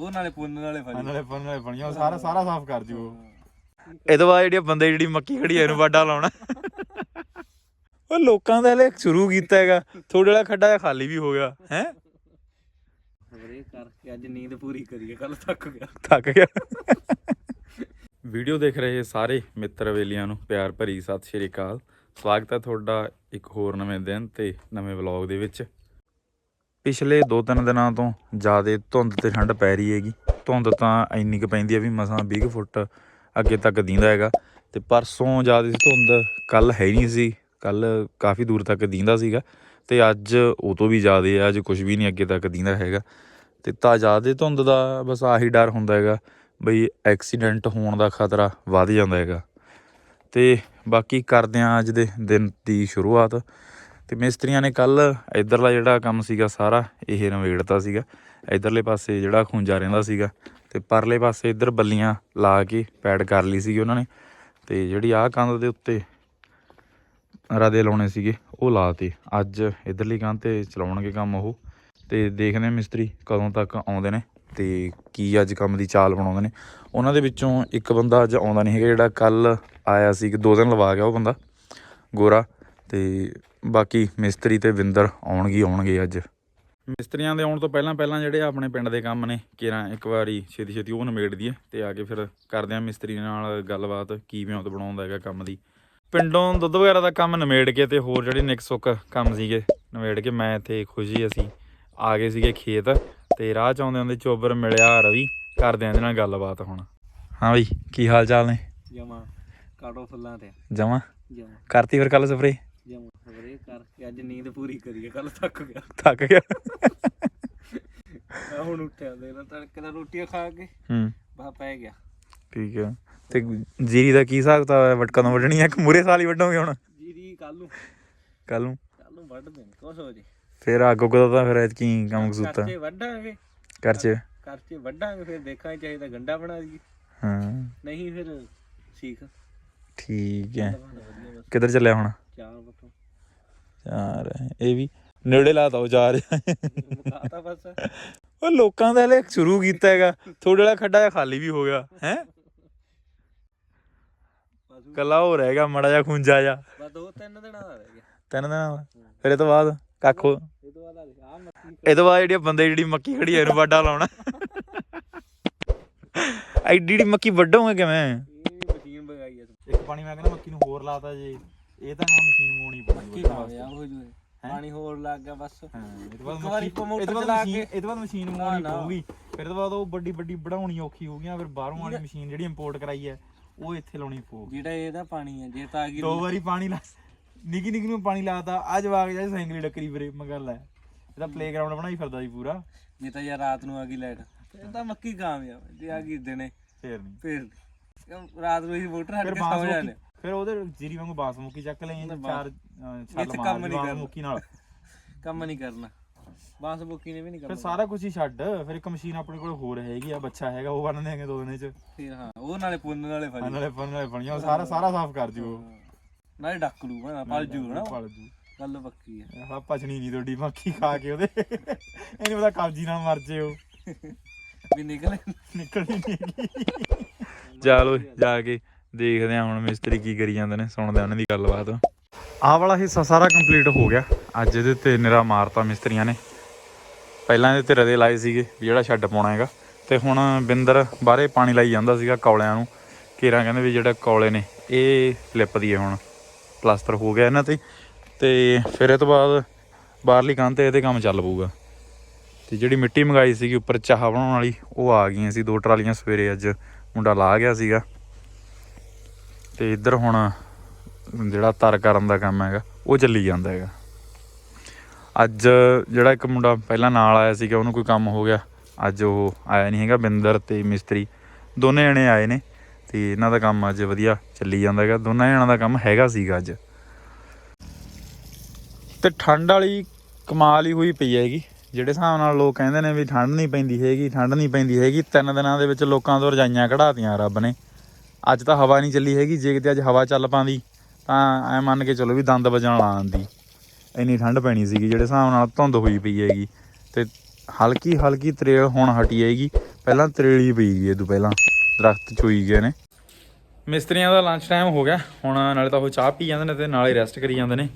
ਉਹ ਨਾਲੇ ਪੁੰਨ ਨਾਲੇ ਫੜੀ। ਨਾਲੇ ਫਨ ਨਾਲੇ ਬਣੀਆਂ ਉਹ ਸਾਰਾ ਸਾਰਾ ਸਾਫ਼ ਕਰ ਦਿਓ ਇਹਦੇ ਬਾਅਦ ਜਿਹੜੀ ਬੰਦੇ ਜਿਹੜੀ ਮੱਕੀ ਖੜੀ ਐ ਇਹਨੂੰ ਵਾਡਾ ਲਾਉਣਾ। ਉਹ ਲੋਕਾਂ ਦਾ ਹਲੇ ਸ਼ੁਰੂ ਕੀਤਾ ਹੈਗਾ। ਥੋੜੇ ਵਾਲਾ ਖੱਡਾ ਜਿਹਾ ਖਾਲੀ ਵੀ ਹੋ ਗਿਆ ਹੈ? ਵੀਰੇ ਕਰਕੇ ਅੱਜ ਨੀਂਦ ਪੂਰੀ ਕਰੀਏ ਕੱਲ ਥੱਕ ਗਿਆ। ਥੱਕ ਗਿਆ। ਵੀਡੀਓ ਦੇਖ ਰਹੇ ਸਾਰੇ ਮਿੱਤਰ ਵੇਲੀਆਂ ਨੂੰ ਪਿਆਰ ਭਰੀ ਸਤਿ ਸ਼੍ਰੀ ਅਕਾਲ। ਸਵਾਗਤ ਹੈ ਤੁਹਾਡਾ ਇੱਕ ਹੋਰ ਨਵੇਂ ਦਿਨ ਤੇ ਨਵੇਂ ਵਲੌਗ ਦੇ ਵਿੱਚ। ਪਿਛਲੇ 2-3 ਦਿਨਾਂ ਤੋਂ ਜ਼ਿਆਦਾ ਧੁੰਦ ਤੇ ਠੰਡ ਪੈ ਰਹੀ ਹੈਗੀ। ਧੁੰਦ ਤਾਂ ਇੰਨੀ ਕੁ ਪੈਂਦੀ ਹੈ ਵੀ ਮਸਾਂ 20 ਫੁੱਟ ਅੱਗੇ ਤੱਕ ਦੀਂਦਾ ਹੈਗਾ। ਤੇ ਪਰਸੋਂ ਜ਼ਿਆਦਾ ਧੁੰਦ ਕੱਲ ਹੈ ਹੀ ਨਹੀਂ ਸੀ। ਕੱਲ ਕਾਫੀ ਦੂਰ ਤੱਕ ਦੀਂਦਾ ਸੀਗਾ। ਤੇ ਅੱਜ ਉਹ ਤੋਂ ਵੀ ਜ਼ਿਆਦਾ ਆ, ਅੱਜ ਕੁਝ ਵੀ ਨਹੀਂ ਅੱਗੇ ਤੱਕ ਦੀਂਦਾ ਹੈਗਾ। ਤੇ ਤਾਂ ਜ਼ਿਆਦਾ ਧੁੰਦ ਦਾ ਬਸ ਆਹੀ ਡਰ ਹੁੰਦਾ ਹੈਗਾ ਬਈ ਐਕਸੀਡੈਂਟ ਹੋਣ ਦਾ ਖਤਰਾ ਵੱਧ ਜਾਂਦਾ ਹੈਗਾ। ਤੇ ਬਾਕੀ ਕਰਦੇ ਹਾਂ ਅੱਜ ਦੇ ਦਿਨ ਦੀ ਸ਼ੁਰੂਆਤ। ਤੇ ਮਿਸਤਰੀਆਂ ਨੇ ਕੱਲ ਇਧਰਲਾ ਜਿਹੜਾ ਕੰਮ ਸੀਗਾ ਸਾਰਾ, ਇਹ ਨਵੇੜਤਾ ਸੀਗਾ। ਇਧਰਲੇ ਪਾਸੇ ਜਿਹੜਾ ਖੁੰਜਾ ਰਹਿੰਦਾ ਸੀਗਾ ਤੇ ਪਰਲੇ ਪਾਸੇ ਇਧਰ ਬੱਲੀਆਂ ਲਾ ਕੇ ਪੈਡ ਕਰ ਲਈ ਸੀਗੀ ਉਹਨਾਂ ਨੇ ਤੇ ਜਿਹੜੀ ਆਹ ਕੰਧ ਦੇ ਉੱਤੇ ਰਾਦੇ ਲਾਉਣੇ ਸੀਗੇ, ਉਹ ਲਾਤੇ। ਅੱਜ ਇਧਰਲੀ ਕੰਧ ਤੇ ਚਲਾਉਣਗੇ ਕੰਮ ਉਹ। ਤੇ ਦੇਖਦੇ ਹਾਂ ਮਿਸਤਰੀ ਕਦੋਂ ਤੱਕ ਆਉਂਦੇ ਨੇ ਤੇ ਕੀ ਅੱਜ ਕੰਮ ਦੀ ਚਾਲ ਬਣਾਉਂਦੇ ਨੇ। ਉਹਨਾਂ ਦੇ ਵਿੱਚੋਂ ਇੱਕ ਬੰਦਾ ਅੱਜ ਆਉਂਦਾ ਨਹੀਂ ਹੈਗਾ, ਜਿਹੜਾ ਕੱਲ ਆਇਆ ਸੀ ਕਿ ਦੋ ਦਿਨ ਲਵਾ ਗਿਆ ਉਹ ਬੰਦਾ, ਗੋਰਾ। ਤੇ ਬਾਕੀ ਮਿਸਤਰੀ ਤੇ ਵਿੰਦਰ ਆਉਣਗੇ ਆਉਣਗੇ ਅੱਜ। ਮਿਸਤਰੀਆਂ ਦੇ ਆਉਣ ਤੋਂ ਪਹਿਲਾਂ ਪਹਿਲਾਂ ਜਿਹੜੇ ਆਪਣੇ ਪਿੰਡ ਦੇ ਕੰਮ ਨੇ ਕਿਰਾਂ ਇੱਕ ਵਾਰੀ ਛੇਤੀ ਛੇਤੀ ਉਹ ਨਿਬੇੜ ਦਈਏ ਤੇ ਆ ਕੇ ਫਿਰ ਕਰਦੇ ਆ ਮਿਸਤਰੀ ਨਾਲ ਗੱਲਬਾਤ ਕਿਵੇਂ ਉਹ ਬਣਾਉਂਦਾ ਹੈਗਾ ਕੰਮ ਦੀ। ਪਿੰਡੋਂ ਦੁੱਧ ਵਗੈਰਾ ਦਾ ਕੰਮ ਨਿਬੇੜ ਕੇ ਤੇ ਹੋਰ ਜਿਹੜੇ ਨਿਕ ਸੁੱਕ ਕੰਮ ਸੀਗੇ ਨਿਬੇੜ ਕੇ ਮੈਂ ਤੇ ਖੁਸ਼ੀ ਅਸੀਂ ਆ ਗਏ ਸੀਗੇ ਖੇਤ ਤੇ ਰਾਹ ਚ ਆਉਂਦੇ ਆਉਂਦੇ ਚੋਬਰ ਮਿਲਿਆ ਰਵੀ ਕਰਦੇ ਆਂ ਇਹਦੇ ਨਾਲ ਗੱਲਬਾਤ ਹੁਣ। ਹਾਂ ਬਈ ਕੀ ਹਾਲ ਚਾਲ ਨੇ? ਜਮਾ ਕਾਟੋ ਫੁੱਲਾਂ ਤੇ। ਜਮਾ? ਜਮਾ। ਕਰਤੀ ਫਿਰ ਕੱਲ ਸਫਰੇ ਜਮਾ ਵੀਰੇ ਕਰਕੇ ਅੱਜ ਨੀਂਦ ਪੂਰੀ ਕਰੀਏ ਕੱਲ ਥੱਕ ਗਿਆ। ਥੱਕ ਗਿਆ। ਮੈਂ ਹੁਣ ਉੱਠਿਆ ਦੇ ਨਾ ਤੜਕੇ ਦਾ ਰੋਟੀਆਂ ਖਾ ਕੇ ਹੂੰ। ਬਾ ਪੈ ਗਿਆ। ਠੀਕ ਹੈ ਤੇ ਜੀਰੀ ਦਾ ਕੀ ਹਿਸਾਬ ਤਾਂ ਹੈ ਵਟਕਾਂ ਤੋਂ ਵੱਢਣੀ ਹੈ ਕਿ ਮੂਰੇ ਸਾਲ ਹੀ ਵੱਢੋਗੇ ਹੁਣ? ਜੀਰੀ ਕੱਲ ਨੂੰ। ਕੱਲ ਨੂੰ? ਕੱਲ ਨੂੰ ਵੱਢ ਦੇਣ ਕੁਛ ਹੋ ਜੇ। ਫਿਰ ਅੱਗੋਂ ਕਦੋਂ ਤਾਂ ਫਿਰ ਐਤਕੀ ਕੰਮ ਕਸੂਤਾ। ਕਰਚੇ ਵੱਢਾਂਗੇ। ਕਰਚੇ? ਵੱਢਾਂਗੇ ਫਿਰ ਦੇਖਾਂਗੇ ਚਾਹੀਦਾ ਗੰਡਾ ਬਣਾ ਦਈਏ। ਹਾਂ। ਨਹੀਂ ਫਿਰ ਠੀਕ। ਠੀਕ ਹੈ ਕਿੱਧਰ ਚੱਲਿਆ ਹੁਣ? ਚਾਰ ਯਾਰ ਇਹ ਵੀ ਨੇੜੇ ਲਾਤਾ ਉਹ ਜਾ ਰਿਹਾ। ਮੁਕਾਤਾ ਬਸ। ਉਹ ਲੋਕਾਂ ਦਾ ਹਲੇ ਸ਼ੁਰੂ ਕੀਤਾ ਹੈਗਾ। ਥੋੜੇ ਵਾਲਾ ਖੱਡਾ ਜਿਹਾ ਖਾਲੀ ਵੀ ਹੋ ਗਿਆ ਹੈ? ਕੱਲਾ ਹੋ ਰਹੇਗਾ ਮੜਾ ਜਿਹਾ ਖੁੰਜਾ ਜਾ ਬਸ ਦੋ ਤਿੰਨ ਦਿਨਾਂ ਦਾ ਰਹਿ ਗਿਆ। ਤਿੰਨ ਦਿਨਾਂ ਦਾ? ਫਿਰ ਇਹ ਤੋਂ ਬਾਅਦ ਕੱਖੋ ਇਹ ਤੋਂ ਬਾਅਦ ਆ ਮੱਕੀ ਇਹ ਤੋਂ ਬਾਅਦ ਜਿਹੜੀ ਬੰਦੇ ਜਿਹੜੀ ਮੱਕੀ ਖੜੀ ਐ ਇਹਨੂੰ ਵਾਡਾ ਲਾਉਣਾ। ਐਡੀ ਜਿਹੜੀ ਮੱਕੀ ਵੱਢੋਗੇ ਕਿਵੇਂ? ਇਹ ਮਸ਼ੀਨ ਬਗਾਈ ਆ। ਇੱਕ ਪਾਣੀ ਮੈਂ ਕਹਿੰਦਾ ਮੱਕੀ ਨੂੰ ਹੋਰ ਲਾਤਾ ਜੇ। ਇਹ ਤਾਂ ਨਾ ਮਸ਼ੀਨ ਮੋਣੀ ਕੀ ਖਾਵੇ ਆ ਹੋ ਜੂਏ। ਪਾਣੀ ਹੋਰ ਲੱਗ ਗਿਆ ਬਸ। ਹਾਂ ਇਹ ਤੋਂ ਬਾਅਦ ਇੱਕ ਵਾਰੀ ਮੱਕੀ- promoter ਇਹ ਤੋਂ ਬਾਅਦ ਚਲਾ ਮਸ਼ੀਨ ਕੇ- ਇਹ ਤੋਂ ਬਾਅਦ ਮਸ਼ੀਨ ਨਾ, ਮੋਣੀ ਨਾ। ਪਊਗੀ। ਫਿਰ ਤੋਂ ਬਾਅਦ ਉਹ ਵੱਡੀ ਵੱਡੀ ਬਣਾਉਣੀ ਔਖੀ ਹੋ ਗਈਆਂ ਫਿਰ ਬਾਹਰੋਂ ਵਾਲੀ ਮਸ਼ੀਨ ਜਿਹੜੀ ਇੰਪੋਰਟ ਕਰਾਈ ਹੈ ਉਹ ਇੱਥੇ ਲਾਉਣੀ ਪਊਗੀ। ਜਿਹੜਾ ਇਹਦਾ ਪਾਣੀ ਹੈ ਜੇ ਤਾਂ ਆ ਗਈ ਦੋ ਵਾਰੀ ਪਾਣੀ ਲਾ ਨਿੱਕੀ ਨਿੱਕੀ ਨੂੰ ਪਾਣੀ ਲਾਤਾ ਅੱਜ ਵਾਗ ਜਾ ਸਾਈਕਲ ਡੱਕਰੀ ਵੀਰੇ ਮਗਰ ਲੈ। ਇਹਦਾ ਪਲੇਗਰਾਉਂਡ ਬਣਾਈ ਫਿਰਦਾ ਸੀ ਪੂਰਾ। ਜੇ ਤਾਂ ਯਾਰ ਰਾਤ ਨੂੰ ਆ ਗਈ ਲਾਈਟ ਇਹ ਤਾਂ ਮੱਕੀ ਕਾਮਯਾਬ ਹੈ। ਜੇ ਆ ਗਈ ਦਿਨੇ। ਫੇਰ ਨਹੀਂ ਫਿਰ ਰਾਤ ਨੂੰ ਹੀ ਮੋਟਰ ਹਟ ਫਿਰ ਕੇ ਸੌ ਜਾਂਦੇ ਫਿਰ ਉਹਦੇ ਜੀਰੀ ਵਾਂਗੂ ਬਾਂਸ ਮੁੱਕੀ ਚੱਕ ਲਈ ਚਾਰ ਅਹ, ਛੱਲ ਮਾਰ ਕੰਮ ਲਈ ਨਹੀਂ ਕਰਨਾ। ਮੁੱਕੀ ਨਾਲ। ਕੰਮ ਨਹੀਂ ਕਰਨਾ। ਬਾਂਸ ਬੁੱਕੀ ਨੇ ਵੀ ਨਹੀਂ ਫਿਰ ਕਰਨਾ। ਸਾਰਾ ਕੁਝ ਹੀ ਛੱਡ ਫਿਰ ਇੱਕ ਮਸ਼ੀਨ ਆਪਣੇ ਕੋਲ ਹੋਰ ਹੈਗੀ ਆ ਬੱਚਾ ਹੈਗਾ ਉਹ ਬੰਨ ਦੇਾਂਗੇ ਦੋ ਦਿਨਾਂ ਚ। ਫਿਰ ਹਾਂ ਉਹ ਨਾਲੇ ਪੁੰਨ ਨਾਲੇ ਆਹ ਫੜੀ। ਨਾਲੇ ਫਨ ਨਾਲੇ ਬਣੀਆਂ ਉਹ ਸਾਰਾ ਸਾਰਾ ਸਾਫ਼ ਕਰ ਦਿਓ ਨਾਲੇ ਡੱਕ ਲੂ ਨਾ ਪਲ ਜੂ ਨਾ ਪਲ ਜੂ। ਗੱਲ ਪੱਕੀ ਹੈ ਆਹ ਪਚਣੀ ਨਹੀਂ ਤੁਹਾਡੀ ਮੱਖੀ ਖਾ ਕੇ ਉਹਦੇ। ਇਹਨੂੰ ਪਤਾ ਕਬਜੀ ਨਾਲ ਮਰ ਜੇ ਉਹ। ਵੀ ਨਿਕਲੇ। ਨਿਕਲਣੀ ਨਹੀਂ ਚਲੋ ਜਾ ਕੇ। ਦੇਖਦੇ ਆ ਹੁਣ ਮਿਸਤਰੀ ਕੀ ਕਰੀ ਜਾਂਦੇ ਨੇ, ਸੁਣਦੇ ਆ ਉਹਨਾਂ ਦੀ ਗੱਲਬਾਤ। ਆਹ ਵਾਲਾ ਹਿੱਸਾ ਸਾਰਾ ਕੰਪਲੀਟ ਹੋ ਗਿਆ। ਅੱਜ ਇਹਦੇ ਤੇ ਨਿਰਾ ਮਾਰਤਾ ਮਿਸਤਰੀਆਂ ਨੇ। ਪਹਿਲਾਂ ਇਹਦੇ ਤੇ ਰਦੇ ਲਾਏ ਸੀਗੇ ਵੀ ਜਿਹੜਾ ਛੱਡ ਪਾਉਣਾ ਹੈਗਾ। ਤੇ ਹੁਣ ਬਿੰਦਰ ਬਾਹਰੇ ਪਾਣੀ ਲਾਈ ਜਾਂਦਾ ਸੀਗਾ ਕੌਲਿਆਂ ਨੂੰ। ਕੇਰਾਂ ਕਹਿੰਦੇ ਵੀ ਜਿਹੜਾ ਕੌਲੇ ਨੇ, ਇਹ ਲਿਪਦੀ ਹੈ ਹੁਣ। ਪਲਾਸਟਰ ਹੋ ਗਿਆ ਇਹਨਾਂ ਤੇ। ਤੇ ਫਿਰ ਇਹ ਤੋਂ ਬਾਅਦ ਬਾਹਰਲੀ ਕੰਧ ਤੇ ਇਹਦੇ ਕੰਮ ਚੱਲ ਪਊਗਾ। ਤੇ ਜਿਹੜੀ ਮਿੱਟੀ ਮੰਗਾਈ ਸੀਗੀ ਉੱਪਰ ਚਾਹ ਬਣਾਉਣ ਵਾਲੀ, ਉਹ ਆ ਗਈਆਂ ਸੀ। ਦੋ ਟਰਾਲੀਆਂ ਸਵੇਰੇ ਅੱਜ ਮੁੰਡਾ ਲਾ ਗਿਆ ਸੀਗਾ। ਤੇ ਇੱਧਰ ਹੁਣ ਜਿਹੜਾ ਤਰ ਕਰਨ ਦਾ ਕੰਮ ਹੈਗਾ, ਉਹ ਚੱਲੀ ਜਾਂਦਾ ਹੈਗਾ। ਅੱਜ ਜਿਹੜਾ ਇੱਕ ਮੁੰਡਾ ਪਹਿਲਾਂ ਨਾਲ ਆਇਆ ਸੀਗਾ, ਉਹਨੂੰ ਕੋਈ ਕੰਮ ਹੋ ਗਿਆ। ਅੱਜ ਉਹ ਆਇਆ ਨਹੀਂ ਹੈਗਾ, ਬਿੰਦਰ ਤੇ ਮਿਸਤਰੀ। ਦੋਨੇ ਜਣੇ ਆਏ ਨੇ, ਤੇ ਇਹਨਾਂ ਦਾ ਕੰਮ ਅੱਜ ਵਧੀਆ ਚੱਲੀ ਜਾਂਦਾ ਹੈਗਾ। ਦੋਨਾਂ ਜਣਾਂ ਦਾ ਕੰਮ ਹੈਗਾ ਸੀਗਾ ਅੱਜ। ਤੇ ਠੰਡ ਵਾਲੀ ਕਮਾਲ ਹੀ ਹੋਈ ਪਈ ਹੈਗੀ। ਜਿਹੜੇ ਹਿਸਾਬ ਨਾਲ ਲੋਕ ਕਹਿੰਦੇ ਨੇ ਵੀ ਠੰਡ ਨਹੀਂ ਪੈਂਦੀ ਹੈਗੀ, ਠੰਡ ਨਹੀਂ ਪੈਂਦੀ ਹੈਗੀ, ਤਿੰਨ ਦਿਨਾਂ ਦੇ ਵਿੱਚ ਲੋਕਾਂ ਤੋਂ ਰਜਾਈਆਂ ਕਢਾਤੀਆਂ ਰੱਬ ਨੇ। ਅੱਜ ਤਾਂ ਹਵਾ ਨਹੀਂ ਚੱਲੀ ਹੈਗੀ, ਜੇ ਕਿਤੇ ਅੱਜ ਹਵਾ ਚੱਲ ਪਾਂਦੀ, ਤਾਂ ਐ ਮੰਨ ਕੇ ਚਲੋ ਵੀ ਦੰਦ ਵਜਣ ਲਾ ਆਂਦੀ ਇੰਨੀ ਠੰਡ ਪੈਣੀ ਸੀਗੀ, ਜਿਹੜੇ ਹਿਸਾਬ ਨਾਲ ਧੁੰਦ ਹੋਈ ਪਈ ਹੈਗੀ। ਤੇ ਹਲਕੀ ਹਲਕੀ ਤਰੇਲ ਹੁਣ ਹਟੀ ਆਏਗੀ ਪਹਿਲਾਂ ਤਰੇਲੀ ਪਈ ਗਈ ਇਹ ਤੋਂ ਪਹਿਲਾਂ ਦਰਖਤ ਚੋਈ ਗਏ ਨੇ। ਮਿਸਤਰੀਆਂ ਦਾ ਲੰਚ ਟਾਈਮ ਹੋ ਗਿਆ, ਹੁਣ ਨਾਲੇ ਤਾਂ ਉਹ ਚਾਹ ਪੀ ਜਾਂਦੇ ਨੇ ਤੇ ਨਾਲੇ ਰੈਸਟ ਕਰੀ ਜਾਂਦੇ ਨੇ।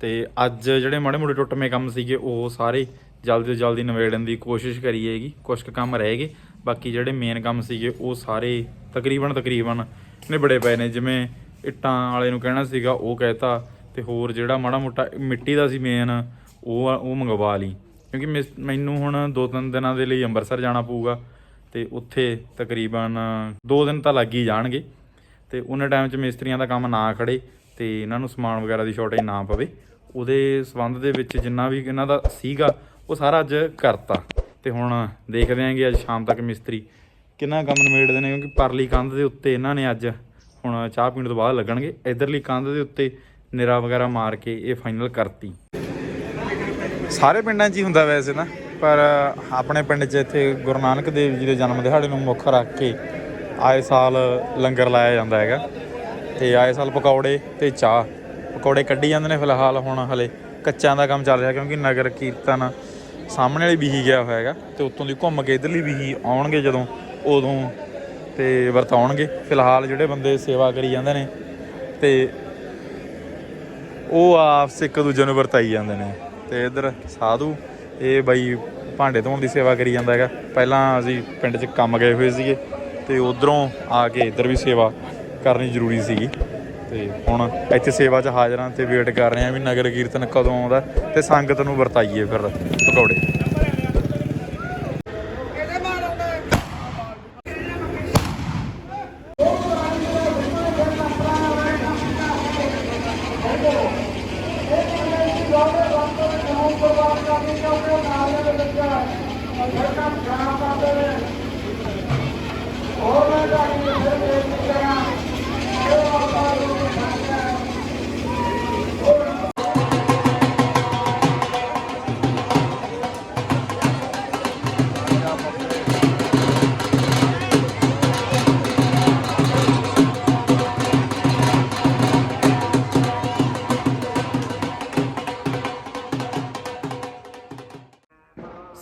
ਤੇ ਅੱਜ ਜਿਹੜੇ ਮਾੜੇ ਮੋਟੇ ਟੁੱਟਵੇਂ ਕੰਮ ਸੀਗੇ, ਉਹ ਸਾਰੇ ਜਲਦੀ ਤੋਂ ਜਲਦੀ ਨਿਬੇੜਨ ਦੀ ਕੋਸ਼ਿਸ਼ ਕਰੀਏਗੀ ਜਾਏਗੀ ਕੁਝ ਕੁ ਕੰਮ ਰਹਿ ਗਏ। ਬਾਕੀ ਜਿਹੜੇ ਮੇਨ ਕੰਮ ਸੀਗੇ ਉਹ ਸਾਰੇ ਤਕਰੀਬਨ ਤਕਰੀਬਨ ਨਿਬੜੇ ਪਏ ਨੇ। ਜਿਵੇਂ ਇੱਟਾਂ ਵਾਲੇ ਨੂੰ ਕਹਿਣਾ ਸੀਗਾ, ਉਹ ਕਹਿਤਾ ਤੇ ਹੋਰ ਜਿਹੜਾ ਮਾੜਾ ਮੋਟਾ ਮਿੱਟੀ ਦਾ ਸੀ ਮੇਨ ਉਹ ਉਹ ਮੰਗਵਾ ਲਈ। ਕਿਉਂਕਿ ਮਿਸ- ਮੈਨੂੰ ਹੁਣ ਦੋ ਤਿੰਨ ਦਿਨਾਂ ਦੇ ਲਈ ਅੰਮ੍ਰਿਤਸਰ ਜਾਣਾ ਪਊਗਾ ਤੇ ਉੱਥੇ ਤਕਰੀਬਨ 2 ਦਿਨ ਤਾਂ ਲੱਗ ਹੀ ਜਾਣਗੇ ਤੇ ਉਹਨਾਂ ਟਾਈਮ 'ਚ ਮਿਸਤਰੀਆਂ ਦਾ ਕੰਮ ਨਾ ਖੜੇ ਤੇ ਇਹਨਾਂ ਨੂੰ ਸਮਾਨ ਵਗੈਰਾ ਦੀ ਸ਼ਾਰਟੇਜ ਨਾ ਪਵੇ। ਉਹਦੇ ਸਬੰਧ ਦੇ ਵਿੱਚ ਜਿੰਨਾ ਵੀ ਇਹਨਾਂ ਦਾ ਸੀਗਾ, ਉਹ ਸਾਰਾ ਅੱਜ ਕਰਤਾ। ਤੇ ਹੁਣ ਦੇਖਦੇ ਆਂਗੇ ਅੱਜ ਸ਼ਾਮ ਤੱਕ ਮਿਸਤਰੀ ਕਿੰਨਾ ਕੰਮ ਨਿਬੇੜਦੇ ਨੇ, ਕਿਉਂਕਿ ਪਰਲੀ ਕੰਧ ਦੇ ਉੱਤੇ ਇਹਨਾਂ ਨੇ ਅੱਜ ਹੁਣ ਚਾਹ ਪੀਣ ਤੋਂ ਬਾਅਦ ਲੱਗਣਗੇ। ਇਧਰਲੀ ਕੰਧ ਦੇ ਉੱਤੇ ਨਿਰਾ ਵਗੈਰਾ ਮਾਰ ਕੇ ਇਹ ਫਾਈਨਲ ਕਰਤੀ। ਸਾਰੇ ਪਿੰਡਾਂ 'ਚ ਹੀ ਹੁੰਦਾ ਵੈਸੇ ਤਾਂ ਪਰ ਆਪਣੇ ਪਿੰਡ 'ਚ ਇੱਥੇ ਗੁਰੂ ਨਾਨਕ ਦੇਵ ਜੀ ਦੇ ਜਨਮ ਦਿਹਾੜੇ ਨੂੰ ਮੁੱਖ ਰੱਖ ਕੇ ਆਏ ਸਾਲ ਲੰਗਰ ਲਾਇਆ ਜਾਂਦਾ ਹੈਗਾ। ਤੇ ਆਏ ਸਾਲ ਪਕੌੜੇ ਤੇ ਚਾਹ, ਪਕੌੜੇ ਕੱਢੀ ਜਾਂਦੇ ਨੇ ਫਿਲਹਾਲ ਹੁਣ ਹਲੇ। ਕੱਚਿਆਂ ਦਾ ਕੰਮ ਚੱਲ ਰਿਹਾ, ਕਿਉਂਕਿ ਨਗਰ ਕੀਰਤਨ ਸਾਹਮਣੇ ਵਾਲੀ ਬੀਹੀ ਗਿਆ ਹੋਇਆ ਹੈਗਾ ਤੇ ਉੱਤੋਂ ਦੀ ਘੁੰਮ ਕੇ ਇਧਰਲੀ ਬੀਹੀ ਆਉਣਗੇ ਜਦੋਂ, ਉਦੋਂ ਤੇ ਵਰਤਾਉਣਗੇ। ਫਿਲਹਾਲ ਜਿਹੜੇ ਬੰਦੇ ਸੇਵਾ ਕਰੀ ਜਾਂਦੇ ਨੇ ਤੇ ਉਹ ਆਪਸ ਇੱਕ ਦੂਜੇ ਨੂੰ ਵਰਤਾਈ ਜਾਂਦੇ ਨੇ। ਤੇ ਇਧਰ ਸਾਧੂ, ਇਹ ਬਾਈ ਭਾਂਡੇ ਧੋਣ ਦੀ ਸੇਵਾ ਕਰੀ ਜਾਂਦਾ ਹੈਗਾ। ਪਹਿਲਾਂ ਅਸੀਂ ਪਿੰਡ 'ਚ ਕੰਮ ਗਏ ਹੋਏ ਸੀਗੇ ਤੇ ਉਧਰੋਂ ਆ ਕੇ ਇੱਧਰ ਵੀ ਸੇਵਾ ਕਰਨੀ ਜ਼ਰੂਰੀ ਸੀਗੀ। ਤੇ ਹੁਣ ਇੱਥੇ ਸੇਵਾ 'ਚ ਹਾਜ਼ਰਾਂ ਤੇ ਵੇਟ ਕਰ ਰਹੇ ਆ ਵੀ ਨਗਰ ਕੀਰਤਨ ਕਦੋਂ ਆਉਂਦਾ ਤੇ ਸੰਗਤ ਨੂੰ ਵਰਤਾਈਏ ਫਿਰ ਪਕੌੜੇ।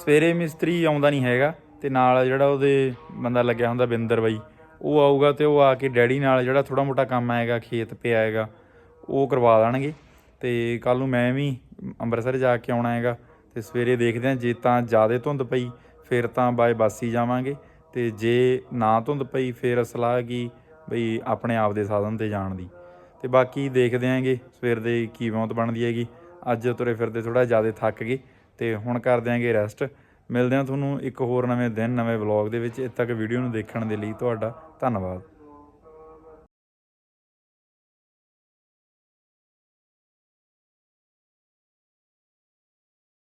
ਸਵੇਰੇ ਮਿਸਤਰੀ ਆਉਂਦਾ ਨਹੀਂ ਹੈਗਾ ਤੇ ਨਾਲ ਜਿਹੜਾ ਉਹਦੇ ਬੰਦਾ ਲੱਗਿਆ ਹੁੰਦਾ ਬਿੰਦਰ ਬਾਈ, ਉਹ ਆਊਗਾ ਤੇ ਉਹ ਆ ਕੇ ਡੈਡੀ ਨਾਲ ਜਿਹੜਾ ਥੋੜਾ ਮੋਟਾ ਕੰਮ ਆਏਗਾ, ਖੇਤ ਪਿਆ ਹੈਗਾ ਉਹ ਕਰਵਾ ਦੇਣਗੇ ਤੇ ਕੱਲ ਨੂੰ ਮੈਂ ਵੀ ਅੰਮ੍ਰਿਤਸਰ ਜਾ ਕੇ ਆਉਣਾ ਹੈਗਾ ਤੇ ਸਵੇਰੇ ਦੇਖਦੇ ਹਾਂ, ਜੇ ਤਾਂ ਜ਼ਿਆਦਾ ਧੁੰਦ ਪਈ, ਫਿਰ ਤਾਂ ਬਾਏ ਬੱਸ ਹੀ ਜਾਵਾਂਗੇ। ਤੇ ਜੇ ਨਾ ਧੁੰਦ ਪਈ, ਫਿਰ ਸਲਾਹ ਕੀ ਬਈ ਆਪਣੇ ਆਪ ਦੇ ਸਾਧਨ ਤੇ ਜਾਣ ਦੀ। ਤੇ ਬਾਕੀ ਦੇਖਦੇ ਆਂਗੇ ਸਵੇਰ ਦੇ ਕੀ ਮੌਤ ਬਣਦੀ ਹੈਗੀ। ਅੱਜ ਤੁਰੇ ਫਿਰਦੇ ਥੋੜਾ ਜ਼ਿਆਦਾ ਥੱਕ ਗਏ। ਤੇ ਹੁਣ ਕਰ ਦਿਆਂਗੇ ਰੈਸਟ ਮਿਲਦੇ ਹਾਂ ਤੁਹਾਨੂੰ ਇੱਕ ਹੋਰ ਨਵੇਂ ਦਿਨ, ਨਵੇਂ ਵਲੌਗ ਦੇ ਵਿੱਚ। ਇੱਥੇ ਤੱਕ ਵੀਡੀਓ ਨੂੰ ਦੇਖਣ ਦੇ ਲਈ ਤੁਹਾਡਾ ਧੰਨਵਾਦ।